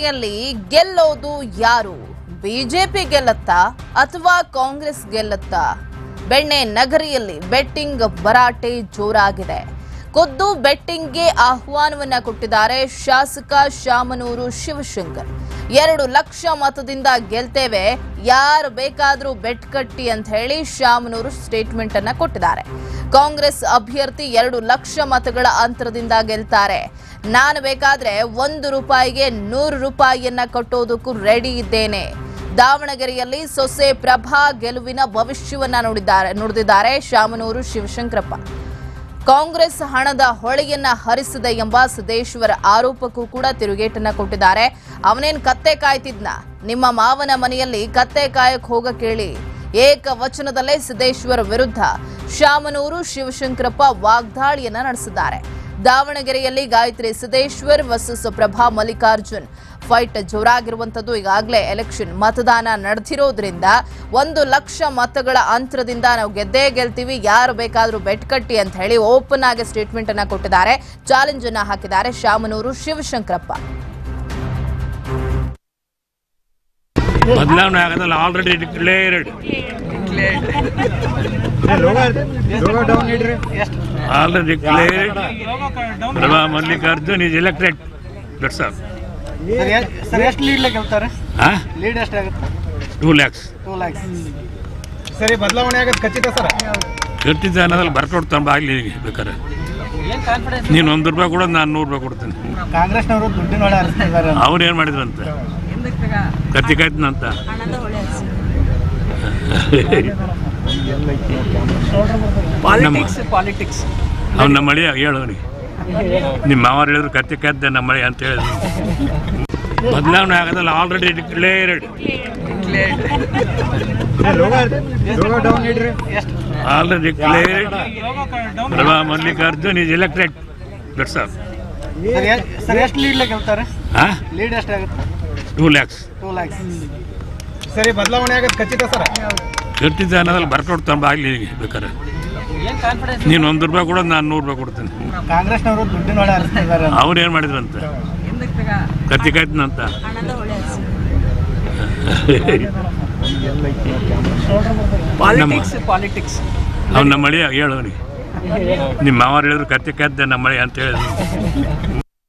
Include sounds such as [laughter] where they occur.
ಚುನಾವಣೆಯಲ್ಲಿ ಗೆಲ್ಲೋದು ಯಾರು? ಬಿಜೆಪಿ ಗೆಲ್ಲತ್ತಾ ಅಥವಾ ಕಾಂಗ್ರೆಸ್ ಗೆಲ್ಲತ್ತಾ? ಬೆಣ್ಣೆ ನಗರಿಯಲ್ಲಿ ಬೆಟ್ಟಿಂಗ್ ಭರಾಟೆ ಜೋರಾಗಿದೆ. ಖುದ್ದು ಬೆಟ್ಟಿಂಗ್ಗೆ ಆಹ್ವಾನವನ್ನ ಕೊಟ್ಟಿದ್ದಾರೆ ಶಾಸಕ ಶಾಮನೂರು ಶಿವಶಂಕರ್. ಎರಡು ಲಕ್ಷ ಮತದಿಂದ ಗೆಲ್ತೇವೆ, ಯಾರು ಬೇಕಾದರೂ ಬೆಟ್ ಕಟ್ಟಿ ಅಂತ ಹೇಳಿ ಶಾಮನೂರು ಸ್ಟೇಟ್ಮೆಂಟ್ ಅನ್ನ ಕೊಟ್ಟಿದ್ದಾರೆ. ಕಾಂಗ್ರೆಸ್ ಅಭ್ಯರ್ಥಿ ಎರಡು ಲಕ್ಷ ಮತಗಳ ಅಂತರದಿಂದ ಗೆಲ್ತಾರೆ. ನಾನು ಬೇಕಾದ್ರೆ ಒಂದು ರೂಪಾಯಿಗೆ ನೂರು ರೂಪಾಯಿಯನ್ನ ಕಟ್ಟೋದಕ್ಕೂ ರೆಡಿ ಇದ್ದೇನೆ. ದಾವಣಗೆರೆಯಲ್ಲಿ ಸೊಸೆ ಪ್ರಭಾ ಗೆಲುವಿನ ಭವಿಷ್ಯವನ್ನ ನೋಡಿದ್ದಾರೆ ನುಡಿದಿದ್ದಾರೆ ಶಾಮನೂರು ಶಿವಶಂಕರಪ್ಪ. ಕಾಂಗ್ರೆಸ್ ಹಣದ ಹೊಳೆಯನ್ನ ಹರಿಸಿದೆ ಎಂಬ ಸಿದ್ದೇಶ್ವರ ಆರೋಪಕ್ಕೂ ಕೂಡ ತಿರುಗೇಟನ್ನ ಕೊಟ್ಟಿದ್ದಾರೆ. ಅವನೇನ್ ಕತ್ತೆ ಕಾಯ್ತಿದ್ನ? ನಿಮ್ಮ ಮಾವನ ಮನೆಯಲ್ಲಿ ಕತ್ತೆ ಕಾಯಕ್ ಹೋಗ ಕೇಳಿ. ಏಕ ವಚನದಲ್ಲೇ ಸಿದ್ದೇಶ್ವರ ವಿರುದ್ಧ. ಶಾಮನೂರು ಶಿವಶಂಕರಪ್ಪ ವಾಗ್ದಾಳಿಯನ್ನ ನಡೆಸಿದ್ದಾರೆ. ದಾವಣಗೆರೆಯಲ್ಲಿ ಗಾಯತ್ರಿ ಸಿದ್ದೇಶ್ವರ್ ವರ್ಸಸ್ ಪ್ರಭಾ ಮಲ್ಲಿಕಾರ್ಜುನ್. ಫೈಟ್ ಜೋರಾಗಿರುವಂತದ್ದು ಈಗಾಗಲೇ ಎಲೆಕ್ಷನ್ ಮತದಾನ ನಡೆದಿರೋದ್ರಿಂದ ಒಂದು ಲಕ್ಷ ಮತಗಳ ಅಂತರದಿಂದ ನಾವು ಗೆದ್ದೇ ಗೆಲ್ತೀವಿ ಯಾರು ಬೇಕಾದರೂ ಬೆಟ್ ಕಟ್ಟಿ ಅಂತ ಹೇಳಿ ಓಪನ್ ಆಗಿ ಸ್ಟೇಟ್ಮೆಂಟ್ ಅನ್ನ ಕೊಟ್ಟಿದ್ದಾರೆ. ಚಾಲೆಂಜ್ ಅನ್ನ ಹಾಕಿದ್ದಾರೆ ಶಾಮನೂರು ಶಿವಶಂಕರಪ್ಪ. ಬದಲಾವಣೆ ಆಗೋದಲ್ಲ already declared already declared Prabha Mallikarjun is elected that's all sir ಎಷ್ಟು ಲೀಡ್ ಗೆಲ್ತಾರೆ ಲೀಡ್ ಎಷ್ಟಾಗುತ್ತೆ ಟೂ ಲ್ಯಾಕ್ಸ್ ಟೂ ಲ್ಯಾಕ್ಸ್ ಸರಿ ಬದಲಾವಣೆ ಆಗೋದು ಖಚಿತ ಸರ್. ಖಚಿತ ಅನ್ನೋದ್ರಲ್ಲಿ ಬರ್ಕೊಡ್ತಾನೆ ಬಾಗ್ಲಿ ಬೇಕಾರೆ ನೀನು ಒಂದು ರೂಪಾಯಿ ಕೊಡೋದು ನಾನು ನೂರು ರೂಪಾಯಿ ಕೊಡ್ತೀನಿ. ಕಾಂಗ್ರೆಸ್ನವರು ದುಡ್ಡಿನ ಒಳ್ಳೆ ಹರಿಸ್ತಿದ್ದಾರೆ ಅವ್ರು ಏನು ಮಾಡಿದ್ರಂತ? ಕತ್ತಿ ಕಾಯ್ತನಂತ [laughs] ಪಾಲಿಟಿಕ್ಸ್ ಪಾಲಿಟಿಕ್ಸ್. ಅವ್ನು ನಮ್ಮ ಮಳಿ ಹೇಳೋನಿ ನಿಮ್ಮ ಮಾವರು ಹೇಳಿದ್ರು ಕತ್ತಿ ಕದ್ದೆ ನಮ್ಮ ಮಳೆ ಅಂತ ಹೇಳಿದ್ರು. ಬದಲಾವಣೆ ಆಗೋದಲ್ಲ already declared already declared Prabha Mallikarjun is elected that's all sir ಎಷ್ಟು ಲೀಡ್ ಗೆಲ್ತಾರೆ ಹಾಂ ಲೀಡ್ ಎಷ್ಟಾಗುತ್ತೆ ಟೂ ಲ್ಯಾಕ್ಸ್ ಟೂ ಲ್ಯಾಕ್ಸ್ ಸರಿ ಬದಲಾವಣೆ ಆಗೋದು ಖಚಿತ ಸರ್. ಗಟ್ಟಿದ್ದ ಅನ್ನೋದ್ರಲ್ಲಿ ಬರ್ಕೊಡ್ತಾನೆ ಆಗಲಿ ಬೇಕಾರೆ. ನೀನು ಒಂದು ರೂಪಾಯಿ ಕೂಡ ನಾನು ನೂರು ರೂಪಾಯಿ ಕೊಡ್ತೀನಿ. ಅವ್ರು ಏನು ಮಾಡಿದ್ರಂತ? ಕತ್ತಿ ಕಾಯ್ತನಂತ? ಪಾಲಿಟಿಕ್ಸ್ ಪಾಲಿಟಿಕ್ಸ್ ಅವ್ನು ನಮ್ಮ ಮಳಿ ಹೇಳೋನಿಗೆ ನಿಮ್ಮ ಮಾವರು ಹೇಳಿದ್ರು ಕತ್ತಿ ಕಾಯ್ದೆ ನಮ್ಮ ಮಳಿ ಅಂತ ಹೇಳಿದ್ರು.